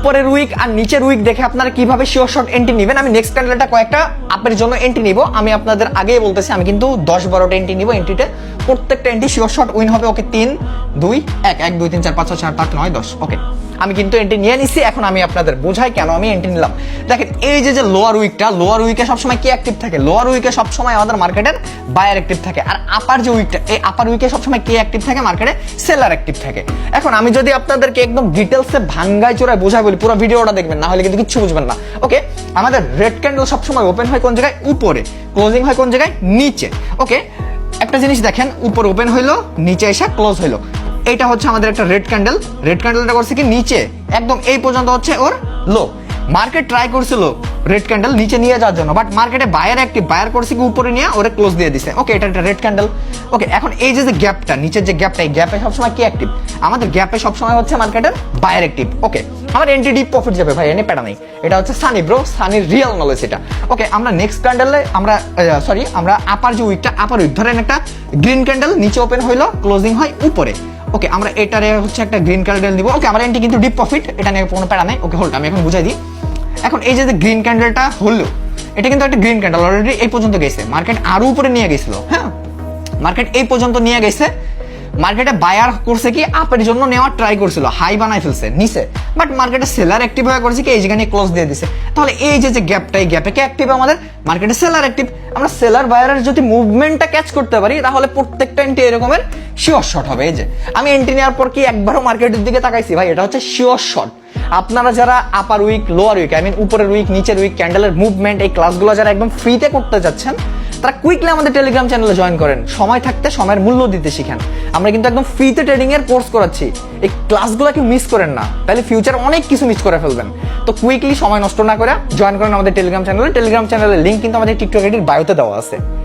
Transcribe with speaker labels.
Speaker 1: উপরের উইক আর নিচের উইক দেখে আপনারা কিভাবে শিওর শর্ট এন্ট্রি নেবেন আমি নেক্সট ক্যান্ডেলটা কয়েকটা আপের জন্য এন্ট্রি নিব আমি আপনাদের আগেই বলতেছি আমি কিন্তু দশ বারোটা এন্ট্রি নিব এন্ট্রিতে প্রত্যেকটা এন্ট্রি শিওর শর্ট উইন হবে ওকে তিন দুই এক এক দুই তিন চার পাঁচ ছয় সাত আট নয় দশ ওকে আমি কিন্তু এন্ট্রি নিয়ে নিছি এখন আমি আপনাদের বোঝাই কেন আমি এন্ট্রি নিলাম দেখেন এই যে যে লোয়ার উইকটা লোয়ার উইকে সবসময় কি অ্যাক্টিভ থাকে লোয়ার উইকে সবসময় আমাদের মার্কেটের বায়ার অ্যাক্টিভ থাকে আর আপার যে উইকটা এই আপার উইকে সবসময় কে অ্যাক্টিভ থাকে মার্কেটে সেলার অ্যাক্টিভ থাকে এখন আমি যদি আপনাদেরকে একদম ডিটেলসে ভাঙ্গায় চোরায় বোঝাই বলি পুরো ভিডিওটা দেখবেন না হলে কিন্তু কিচ্ছু বুঝবেন না ওকে আমাদের রেড ক্যান্ডেল সবসময় ওপেন হয় কোন জায়গায় উপরে ক্লোজিং হয় কোন জায়গায় নিচে ওকে একটা জিনিস দেখেন উপর ওপেন হইলো নিচে এসে ক্লোজ হইলো এটা হচ্ছে আমাদের একটা রেড ক্যান্ডেল রেড ক্যান্ডেলটা করছে কি নিচে একদম এই পর্যন্ত হচ্ছে ওর লো মার্কেট ট্রাই করছিল রেড ক্যান্ডেল নিচে নিয়ে যাওয়ার জন্য বাট মার্কেটে বায়ার একটি বায়ার করছে কি উপরে নিয়ে ওরে ক্লোজ দিয়ে দিছে ওকে এটা একটা রেড ক্যান্ডেল ওকে এখন এই যে যে গ্যাপটা নিচের যে গ্যাপটা এই গ্যাপে সবসময় কি অ্যাক্টিভ আমাদের গ্যাপে সবসময় হচ্ছে মার্কেটের বায়ার অ্যাক্টিভ ওকে আমার ডিপ প্রফিট যাবে ভাই এনে প্যাটা নেই এটা হচ্ছে সানি ব্রো সানির রিয়েল নলেজ এটা ওকে আমরা নেক্সট ক্যান্ডেলে আমরা সরি আমরা আপার যে উইকটা আপার উইক ধরেন একটা গ্রিন ক্যান্ডেল নিচে ওপেন হইলো ক্লোজিং হয় উপরে ওকে আমরা এটারে হচ্ছে একটা গ্রিন ক্যান্ডেল দিব ওকে আমরা এন্টি কিন্তু ডিপ প্রফিট এটা নিয়ে কোনো প্যারা নাই ওকে হোল্ড আমি এখন বুঝাই দিই এখন এই যে গ্রিন ক্যান্ডেলটা হলো এটা কিন্তু একটা গ্রিন ক্যান্ডেল অলরেডি এই পর্যন্ত গেছে মার্কেট আরো উপরে নিয়ে গেছিল হ্যাঁ মার্কেট এই পর্যন্ত নিয়ে গেছে মার্কেটে বায়ার করছে কি আপের জন্য নেওয়ার ট্রাই করছিল হাই বানাই ফেলছে নিচে বাট মার্কেটে সেলার অ্যাক্টিভ হয়ে করছে কি এই যেখানে ক্লোজ দিয়ে দিছে তাহলে এই যে যে গ্যাপটা এই গ্যাপে কি অ্যাক্টিভ আমাদের মার্কেটে সেলার অ্যাক্টিভ আমরা সেলার বায়ারের যদি মুভমেন্টটা ক্যাচ করতে পারি তাহলে প্রত্যেকটা এরকমের শিওর শট হবে এই যে আমি এন্ট্রি নেওয়ার পর কি একবারও মার্কেটের দিকে তাকাইছি ভাই এটা হচ্ছে শিওর শট আপনারা যারা upper wick lower wick I mean উপরের উইক নিচের উইক ক্যান্ডেলের মুভমেন্ট এই ক্লাসগুলো যারা একদম ফ্রিতে করতে যাচ্ছেন তারা কুইকলি আমাদের টেলিগ্রাম চ্যানেলে জয়েন করেন সময় থাকতে সময়ের মূল্য দিতে শিখেন আমরা কিন্তু একদম ফ্রিতে ট্রেডিং এর কোর্স করাচ্ছি এই ক্লাসগুলোকে মিস করেন না তাহলে ফিউচার অনেক কিছু মিস করে ফেলবেন তো কুইকলি সময় নষ্ট না করে জয়েন করেন আমাদের টেলিগ্রাম চ্যানেলে টেলিগ্রাম চ্যানেলের লিঙ্ক কিন্তু আমাদের টিকটক আইডির বায়োতে দেওয়া আছে